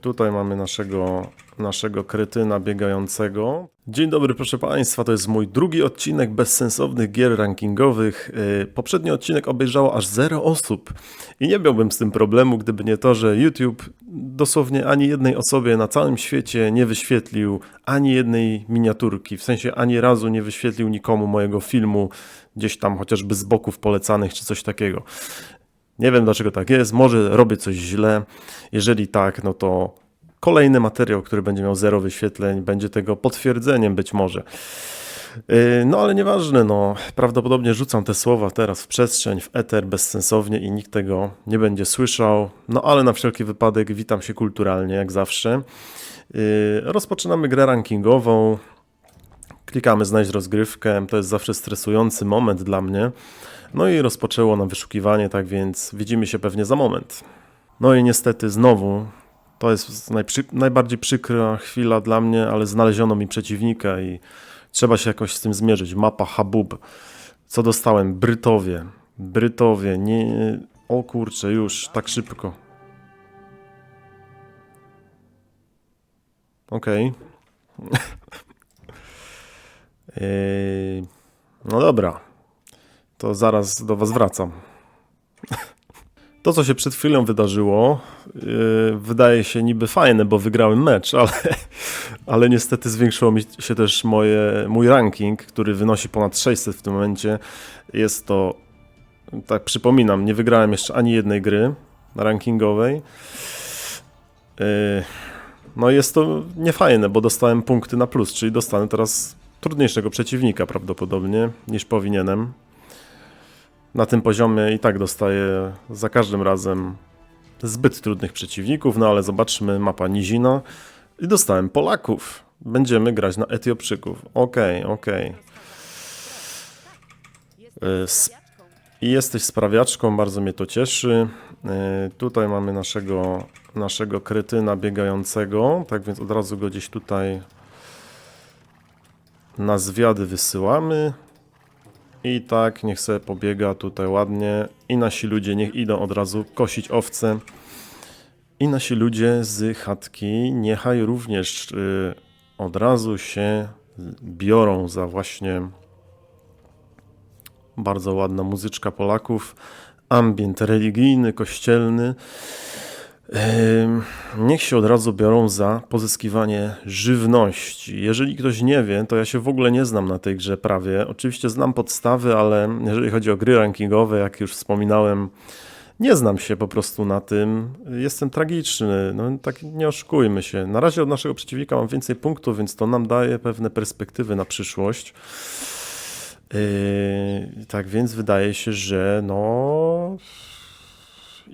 tutaj mamy naszego, naszego kretyna biegającego. Dzień dobry, proszę Państwa. To jest mój drugi odcinek bezsensownych gier rankingowych. Yy, Poprzedni odcinek obejrzało aż 0 osób i nie miałbym z tym problemu, gdyby nie to, że YouTube dosłownie ani jednej osobie na całym świecie nie wyświetlił ani jednej miniaturki. W sensie ani razu nie wyświetlił nikomu mojego filmu gdzieś tam chociażby z boków polecanych czy coś takiego. Nie wiem dlaczego tak jest, może robię coś źle. Jeżeli tak, no to kolejny materiał, który będzie miał zero wyświetleń, będzie tego potwierdzeniem być może. Yy, No ale nieważne, no prawdopodobnie rzucam te słowa teraz w przestrzeń, w eter bezsensownie i nikt tego nie będzie słyszał. No ale na wszelki wypadek witam się kulturalnie, jak zawsze. Yy, Rozpoczynamy grę rankingową. Klikamy znaleźć rozgrywkę, to jest zawsze stresujący moment dla mnie. No i rozpoczęło nam wyszukiwanie, tak więc widzimy się pewnie za moment. No i niestety znowu, to jest najbardziej przykra chwila dla mnie, ale znaleziono mi przeciwnika i trzeba się jakoś z tym zmierzyć. Mapa Habub. Co dostałem? Brytowie. Brytowie, nie... O kurczę, już, tak szybko. Okej. Yy, no dobra, to zaraz do Was wracam. To, co się przed chwilą wydarzyło, yy, wydaje się niby fajne, bo wygrałem mecz, ale, ale niestety zwiększyło mi się też moje, mój ranking, który wynosi ponad 600 w tym momencie. Jest to, tak przypominam, nie wygrałem jeszcze ani jednej gry rankingowej. Yy, no jest to niefajne, bo dostałem punkty na plus, czyli dostanę teraz trudniejszego przeciwnika prawdopodobnie niż powinienem. Na tym poziomie i tak dostaję za każdym razem zbyt trudnych przeciwników, no ale zobaczmy, mapa nizina i dostałem Polaków. Będziemy grać na Etiopczyków. Okej, okej. Y, s- I jesteś sprawiaczką, bardzo mnie to cieszy. Y, Tutaj mamy naszego, naszego kretyna biegającego, tak więc od razu go gdzieś tutaj na zwiady wysyłamy. I tak, niech sobie pobiega tutaj ładnie. I nasi ludzie niech idą od razu kosić owce. I nasi ludzie z chatki niechaj również y, od razu się biorą za właśnie bardzo ładna muzyczka Polaków. Ambient religijny, kościelny. Niech się od razu biorą za pozyskiwanie żywności. Jeżeli ktoś nie wie, to ja się w ogóle nie znam na tej grze prawie. Oczywiście znam podstawy, ale jeżeli chodzi o gry rankingowe, jak już wspominałem, nie znam się po prostu na tym. Jestem tragiczny, no tak nie oszukujmy się. Na razie od naszego przeciwnika mam więcej punktów, więc to nam daje pewne perspektywy na przyszłość. Yy, tak więc wydaje się, że no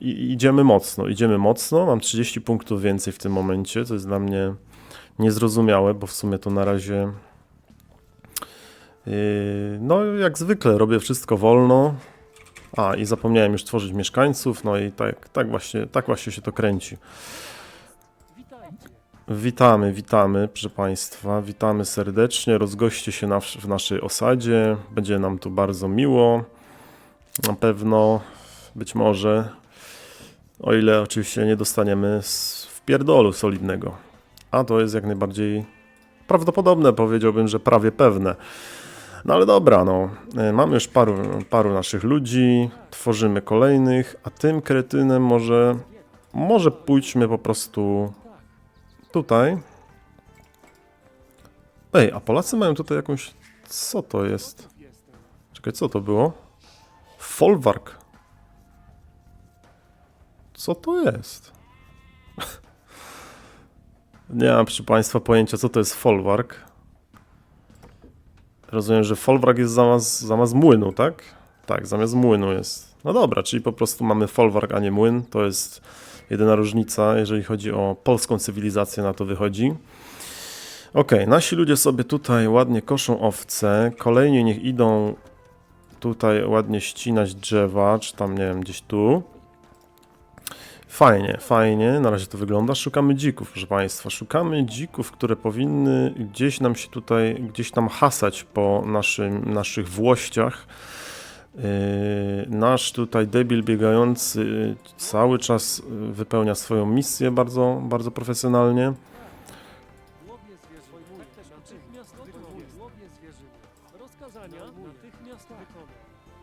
i, idziemy mocno, idziemy mocno. Mam 30 punktów więcej w tym momencie, co jest dla mnie niezrozumiałe, bo w sumie to na razie. Yy, no, jak zwykle robię wszystko wolno. A, i zapomniałem już tworzyć mieszkańców, no i tak, tak, właśnie, tak właśnie się to kręci. Witamy, witamy, proszę Państwa, witamy serdecznie. Rozgoście się na, w naszej osadzie. Będzie nam tu bardzo miło. Na pewno, być może, o ile oczywiście nie dostaniemy wpierdolu solidnego. A to jest jak najbardziej prawdopodobne, powiedziałbym, że prawie pewne. No ale dobra, no. E, Mamy już paru, paru naszych ludzi, tworzymy kolejnych, a tym kretynem może, może pójdźmy po prostu tutaj. Ej, a Polacy mają tutaj jakąś... Co to jest? Czekaj, co to było? Folwark. Co to jest? Nie mam przy Państwa pojęcia, co to jest folwark. Rozumiem, że folwark jest zamiast, zamiast młynu, tak? Tak, zamiast młynu jest. No dobra, czyli po prostu mamy folwark, a nie młyn. To jest jedyna różnica, jeżeli chodzi o polską cywilizację, na to wychodzi. Okej, nasi ludzie sobie tutaj ładnie koszą owce. Kolejni niech idą tutaj ładnie ścinać drzewa, czy tam, nie wiem, gdzieś tu. Fajnie, fajnie, na razie to wygląda. Szukamy dzików, proszę Państwa. Szukamy dzików, które powinny gdzieś nam się tutaj, gdzieś tam hasać po naszym, naszych włościach. Yy, nasz tutaj debil biegający cały czas wypełnia swoją misję bardzo, bardzo profesjonalnie.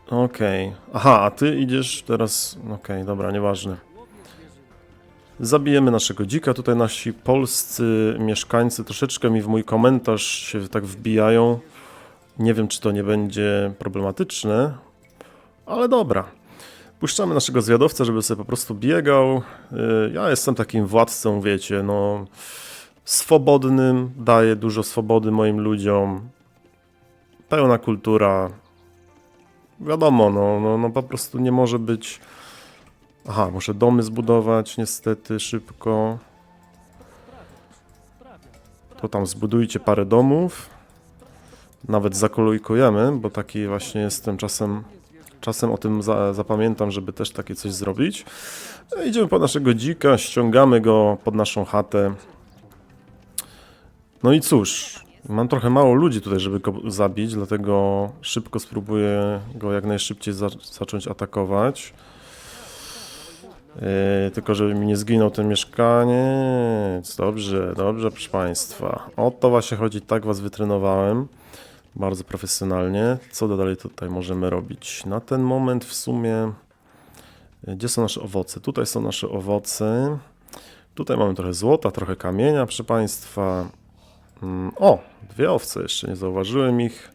Okej. Aha, a ty idziesz teraz... Okej, dobra, nieważne. Zabijemy naszego dzika. Tutaj nasi polscy mieszkańcy troszeczkę mi w mój komentarz się tak wbijają. Nie wiem, czy to nie będzie problematyczne, ale dobra. Puszczamy naszego zwiadowcę, żeby sobie po prostu biegał. Yy, Ja jestem takim władcą, wiecie, no swobodnym, daję dużo swobody moim ludziom. Pełna kultura. Wiadomo, no, no, no po prostu nie może być Aha, muszę domy zbudować niestety szybko. To tam zbudujcie parę domów. Nawet zakolujkujemy, bo taki właśnie jestem czasem. Czasem o tym za, zapamiętam, żeby też takie coś zrobić. Idziemy po naszego dzika, ściągamy go pod naszą chatę. No i cóż, mam trochę mało ludzi tutaj, żeby go zabić, dlatego szybko spróbuję go jak najszybciej za, zacząć atakować. Yy, tylko żeby mi nie zginął ten mieszkaniec. Dobrze, dobrze, proszę Państwa. O to właśnie chodzi, tak Was wytrenowałem. Bardzo profesjonalnie. Co dalej tutaj możemy robić? Na ten moment w sumie... yy, Gdzie są nasze owoce? Tutaj są nasze owoce. Tutaj mamy trochę złota, trochę kamienia, proszę Państwa. Mm, O, dwie owce jeszcze, nie zauważyłem ich.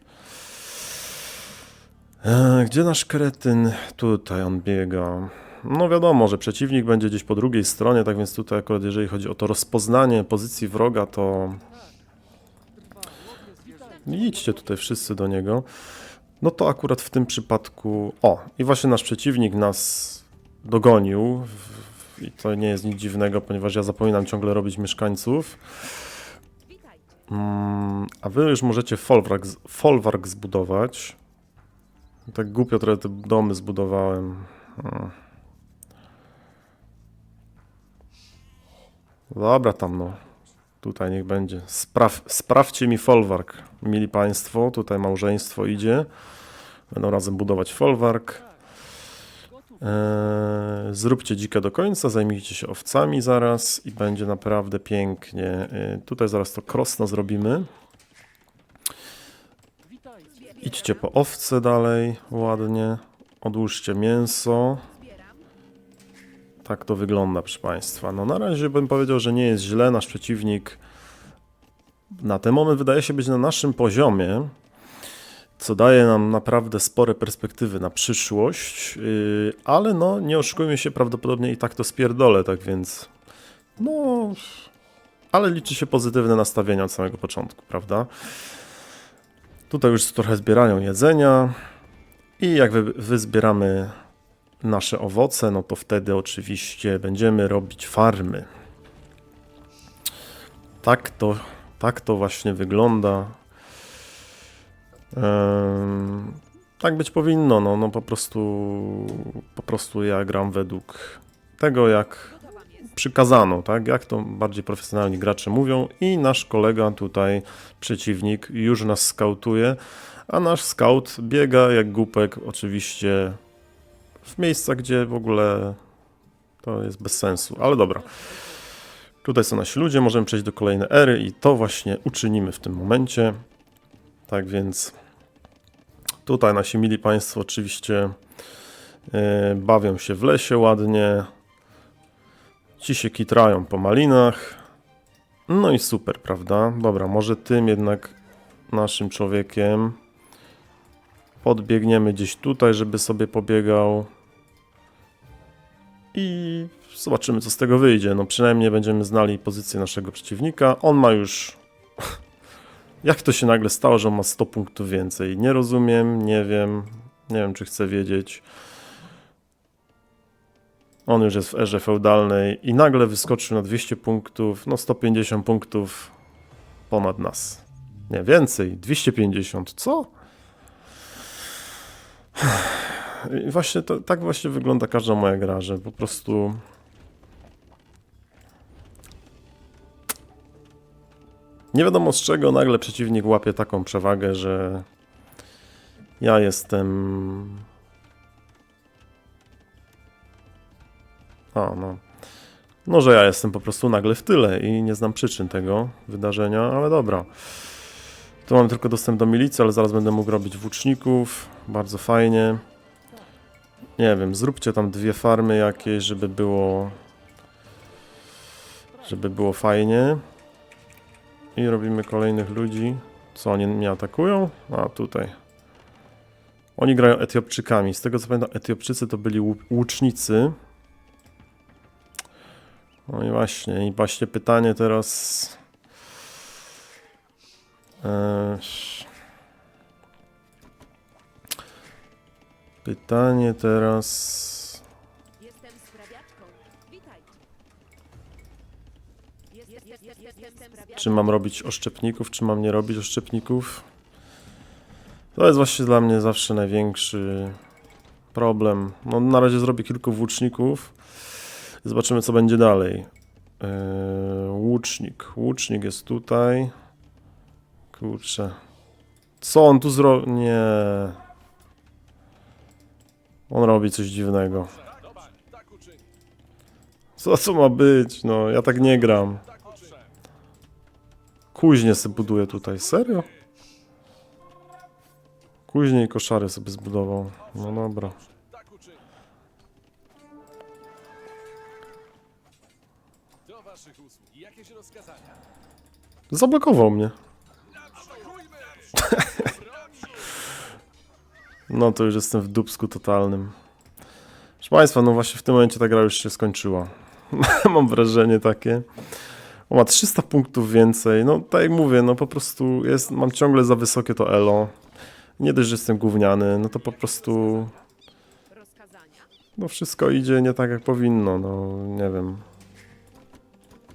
E, Gdzie nasz kretyn? Tutaj on biega. No wiadomo, że przeciwnik będzie gdzieś po drugiej stronie, tak więc tutaj akurat jeżeli chodzi o to rozpoznanie pozycji wroga, to idźcie tutaj wszyscy do niego. No to akurat w tym przypadku... O, i właśnie nasz przeciwnik nas dogonił i to nie jest nic dziwnego, ponieważ ja zapominam ciągle robić mieszkańców. Mm, a wy już możecie folwark, folwark zbudować. Tak głupio trochę te domy zbudowałem. Dobra tam no. Tutaj niech będzie. Spraw, sprawdźcie mi folwark, mili państwo. Tutaj małżeństwo idzie. Będą razem budować folwark. Eee, zróbcie dzika do końca, zajmijcie się owcami zaraz i będzie naprawdę pięknie. Eee, tutaj zaraz to krosno zrobimy. Idźcie po owce dalej, ładnie. Odłóżcie mięso. Tak to wygląda, proszę Państwa. No na razie bym powiedział, że nie jest źle. Nasz przeciwnik na ten moment wydaje się być na naszym poziomie, co daje nam naprawdę spore perspektywy na przyszłość, yy, ale no nie oszukujmy się, prawdopodobnie i tak to spierdolę, tak więc no... Ale liczy się pozytywne nastawienie od samego początku, prawda? Tutaj już trochę zbierają jedzenia i jak wy, wyzbieramy nasze owoce, no to wtedy oczywiście będziemy robić farmy. Tak to, tak to właśnie wygląda. Tak być powinno, no, no po prostu po prostu ja gram według tego, jak przykazano, tak? Jak to bardziej profesjonalni gracze mówią i nasz kolega tutaj, przeciwnik, już nas skautuje, a nasz scout biega jak głupek oczywiście w miejscach, gdzie w ogóle to jest bez sensu, ale dobra. Tutaj są nasi ludzie, możemy przejść do kolejnej ery i to właśnie uczynimy w tym momencie. Tak więc tutaj nasi mili państwo oczywiście e, bawią się w lesie ładnie. Ci się kitrają po malinach. No i super, prawda? Dobra, może tym jednak naszym człowiekiem podbiegniemy gdzieś tutaj, żeby sobie pobiegał. I zobaczymy, co z tego wyjdzie. No przynajmniej będziemy znali pozycję naszego przeciwnika. On ma już... Jak to się nagle stało, że on ma 100 punktów więcej? Nie rozumiem, nie wiem. Nie wiem, czy chcę wiedzieć. On już jest w erze feudalnej i nagle wyskoczył na 200 punktów, no 150 punktów ponad nas. Nie, więcej, 250, co? I właśnie to, tak właśnie wygląda każda moja gra, że po prostu... Nie wiadomo z czego nagle przeciwnik łapie taką przewagę, że ja jestem... A, no. No, że ja jestem po prostu nagle w tyle i nie znam przyczyn tego wydarzenia, ale dobra. Tu mam tylko dostęp do milicji, ale zaraz będę mógł robić włóczników. Bardzo fajnie. Nie wiem, zróbcie tam dwie farmy jakieś, żeby było... Żeby było fajnie. I robimy kolejnych ludzi. Co, oni mnie atakują? A, tutaj. Oni grają Etiopczykami. Z tego co pamiętam, Etiopczycy to byli łu- łucznicy. No i właśnie, i właśnie pytanie teraz. Eee, pytanie teraz. Jestem sprawiaczką. Witajcie. Czy mam robić oszczepników, czy mam nie robić oszczepników? To jest właśnie dla mnie zawsze największy problem. No, na razie zrobię kilku włóczników. Zobaczymy, co będzie dalej. Eee, łucznik. Łucznik jest tutaj. Kurczę. Co on tu zrobi? Nie. On robi coś dziwnego. Co co ma być? No, ja tak nie gram. Kuźnie sobie buduję tutaj. Serio? Kuźnie i koszary sobie zbudował. No dobra. Zablokował mnie. No to już jestem w dupsku totalnym. Proszę Państwa, no właśnie w tym momencie ta gra już się skończyła. Mam wrażenie takie. O, ma 300 punktów więcej. No tak jak mówię, no po prostu jest, mam ciągle za wysokie to elo. Nie dość, że jestem gówniany, no to po prostu no wszystko idzie nie tak jak powinno, no nie wiem.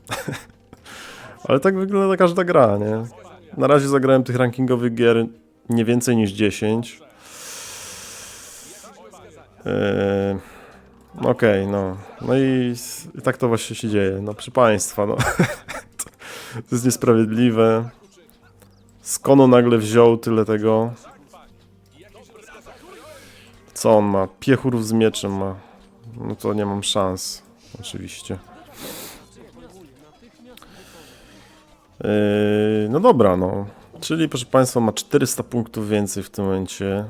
Ale tak wygląda każda gra, nie? Na razie zagrałem tych rankingowych gier nie więcej niż 10. No Okej, no. No i, i tak to właśnie się dzieje. No proszę Państwa, no. to, jest niesprawiedliwe. Skąd on nagle wziął tyle tego? Co on ma? Piechurów z mieczem ma. No to nie mam szans. Oczywiście. Yy, no dobra, no. Czyli proszę Państwa ma 400 punktów więcej w tym momencie.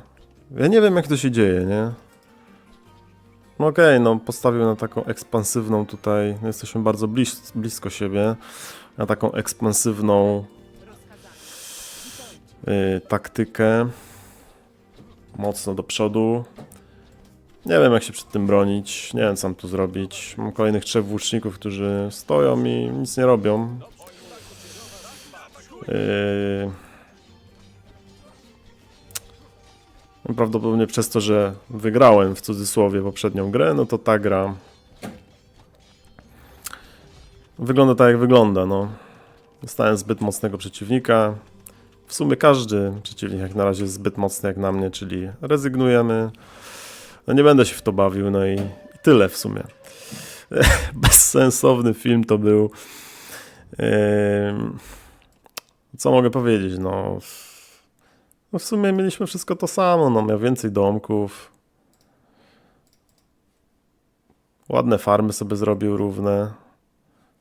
Ja nie wiem jak to się dzieje, nie? No okej, no postawił na taką ekspansywną tutaj, no jesteśmy bardzo blis blisko siebie, na taką ekspansywną yy, taktykę. Mocno do przodu. Nie wiem jak się przed tym bronić, nie wiem co mam tu zrobić. Mam kolejnych trzech włóczników, którzy stoją i nic nie robią. Yy... Prawdopodobnie przez to, że wygrałem w cudzysłowie poprzednią grę, no to ta gra wygląda tak jak wygląda. No. Dostałem zbyt mocnego przeciwnika. W sumie każdy przeciwnik jak na razie jest zbyt mocny jak na mnie, czyli rezygnujemy. No nie będę się w to bawił, no i, i tyle w sumie. Bezsensowny film to był. Ym, co mogę powiedzieć? No, no w sumie mieliśmy wszystko to samo. No, miał więcej domków. Ładne farmy sobie zrobił równe.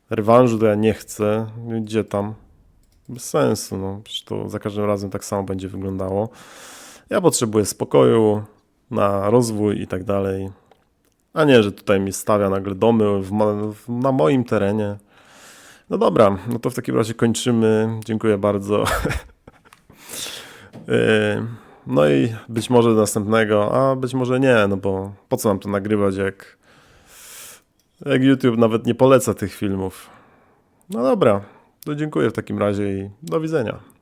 Rewanżu to ja nie chcę. Gdzie tam? Bez sensu. No. Przecież to za każdym razem tak samo będzie wyglądało. Ja potrzebuję spokoju na rozwój i tak dalej. A nie, że tutaj mi stawia nagle domy w w, na moim terenie. No dobra, no to w takim razie kończymy. Dziękuję bardzo. Yy, No i być może do następnego, a być może nie, no bo po co mam to nagrywać, jak, jak YouTube nawet nie poleca tych filmów. No dobra, to dziękuję w takim razie i do widzenia.